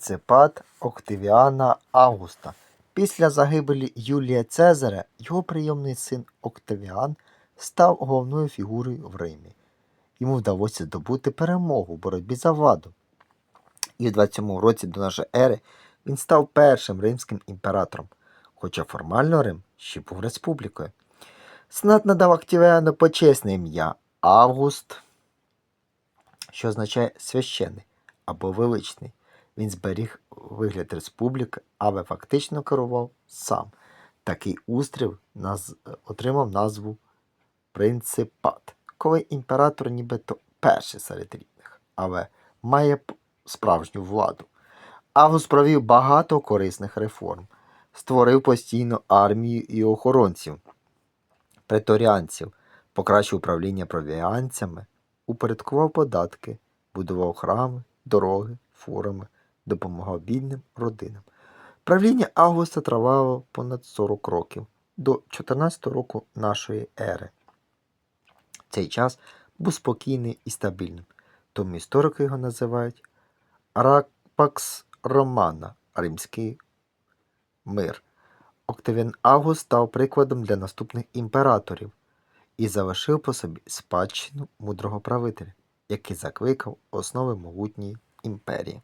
Принципат Октавіана Августа. Після загибелі Юлія Цезаря його прийомний син Октавіан став головною фігурою в Римі. Йому вдалося здобути перемогу в боротьбі за владу. І в 27 році до нашої ери він став першим римським імператором, хоча формально Рим ще був республікою. Сенат надав Октавіану почесне ім'я Август, що означає священний або величний. Він зберіг вигляд республіки, але фактично керував сам. Такий устрів наз... отримав назву принципат, коли імператор нібито перший серед рівних, але має справжню владу. Август провів багато корисних реформ, створив постійну армію і охоронців, преторіанців, покращив управління провіанцями, упорядкував податки, будував храми, дороги, форуми, допомагав бідним родинам. Правління Августа тривало понад 40 років до 14 року нашої ери. Цей час був спокійний і стабільним, тому історики його називають Рапакс Романа, римський мир. Октавіан Август став прикладом для наступних імператорів і залишив по собі спадщину мудрого правителя, який закликав основи могутньої імперії.